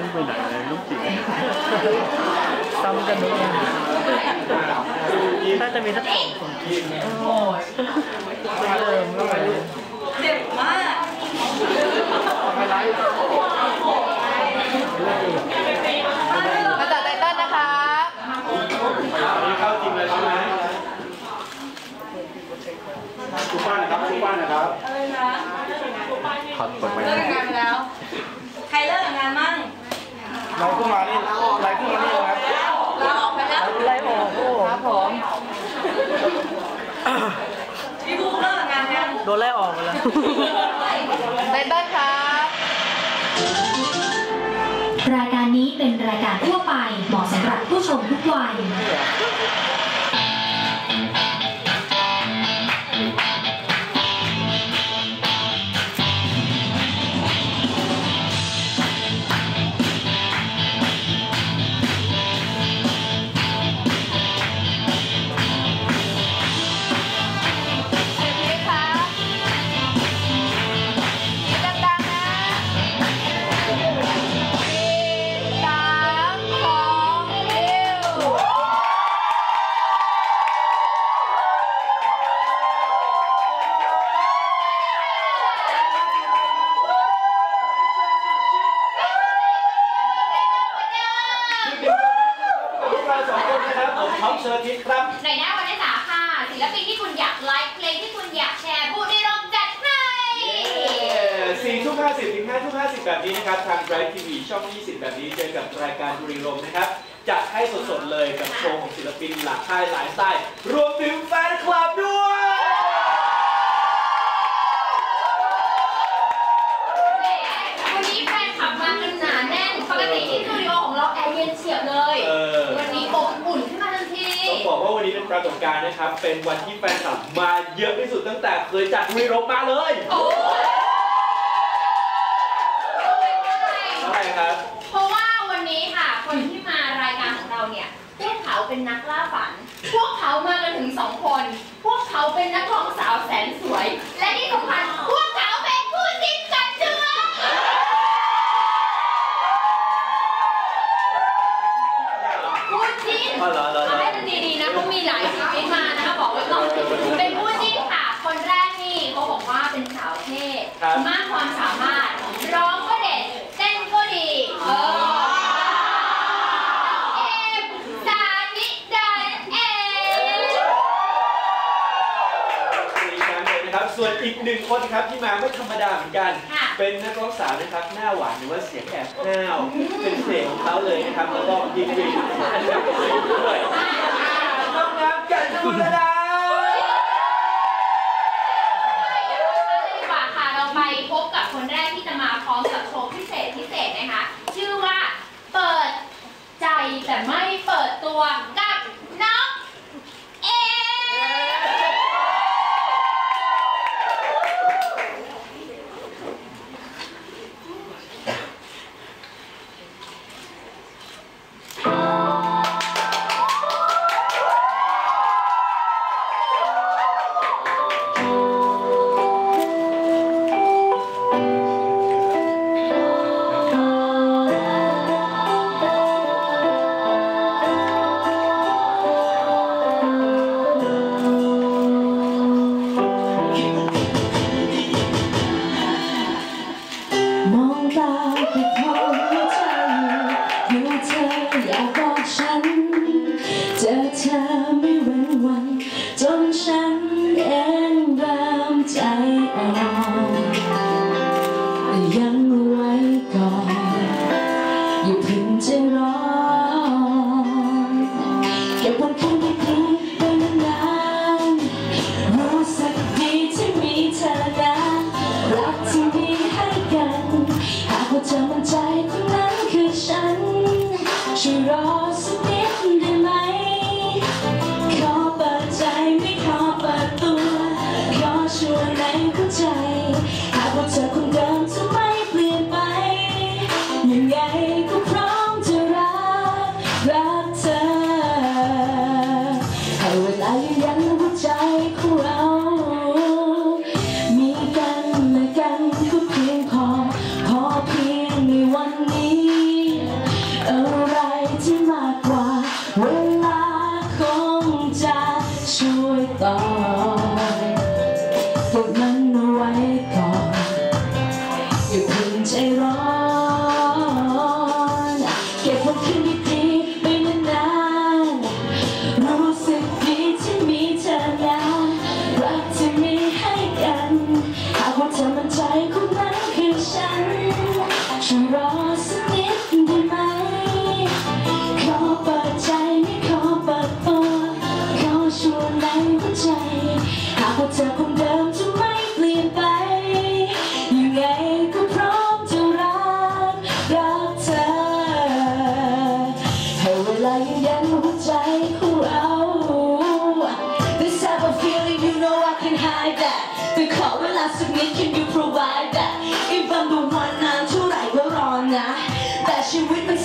ไม่ไปไหนเลยลูกจิ๋วซ้ำกันทุกอย่างถ้าจะมีสักสองคนกินโอ้ยเดิมก็ไปเจ็บมาก ไม่ไล่ มาจากไตเติ้ลนะคะ นี่เข้าจริงเลยใช่ไหมทุกบ้านนะครับทุกบ้านนะครับ อะไรนะ ขอดกดไว้ เลิกงานไปแล้ว ใครเลิกงานมั่ง เราขึ้นมานี่ไล่ขึ้นมานี่นะครับลาออกไปแล้วไล่ออกโอ้ครับผมพี่บุ๊กเลิกงานยังโดนไล่ออกไปแล้วไตเติ้ลครับรายการนี้เป็นรายการทั่วไปเหมาะสำหรับผู้ชมทุกวัย ชอร์ทิศครับในหน้าวันที่สามค่ะ ศิลปินที่คุณอยากไลค์เพลงที่คุณอยากแชร์ผู้ได้ลองจัดให้สี่ทุ่มห้าสิบถึงห้าทุ่มห้าสิบแบบนี้นะครับ ทางไ r ร v e ทีวีช่อง 20 แบบนี้ เจอกับรายการบุรีรมย์นะครับ จัดให้สดๆเลยกับโชว์ของศิลปินหลากค่ายหลายสไตล์ รวมถึงแฟนคลับด้วย วันนี้แฟนขับมากันหนาแน่น ปกติที่สตูดิโอของเราแอร์เย็นเฉียบเลย เออ วันนี้อบอุ่นขึ้นมาทันที ต้องบอกว่าวันนี้เป็นปราก ฏการณ์นะครับ เป็นวันที่แฟนคลับมาเยอะที่สุดตั้งแต่เคยจัดบุรีรมย์มาเลยโอ้ยเท่าไหร่ครับ เพราะว่าวันนี้ค่ะ คนที่มารายการของเราเนี่ย พวกเขาเป็นนักล่าฝัน พวกเขามากันถึงสองคน พวกเขาเป็นนักร้องสาวแสนสวย และที่สำคัญพวกเขาเป็นคู่จิ้นกันเชื่อ คู่จิ้น อ๋อเหรอเหรอเหรอ เอาให้มันดีๆนะเขามีหลายชีวิตมานะคะบอกไว้ก่อนเป็นคู่จิ้นค่ะ คนแรกนี่เขาบอกว่าเป็นสาวเท่ ครับมากความสามารถ ร้องก็เด็ด เต้นก็ดี เออเอมสานิดาเอมมีมป์เลยนะครับ ส่วนอีกหนึ่งคนครับที่มาไม่ธรรมดาเหมือนกัน เป็นนักร้องสาวนะครับ หน้าหวานหรือว่าเสียงแอบห้าวเป็นเสียงของเขาเลยนะครับ แล้วก็ดีกรีอันดับหนึ่งด้วยน้องน้ำกันกุลดา เธอไม่เว้นวันจนฉัน แต่ชีวิตมัน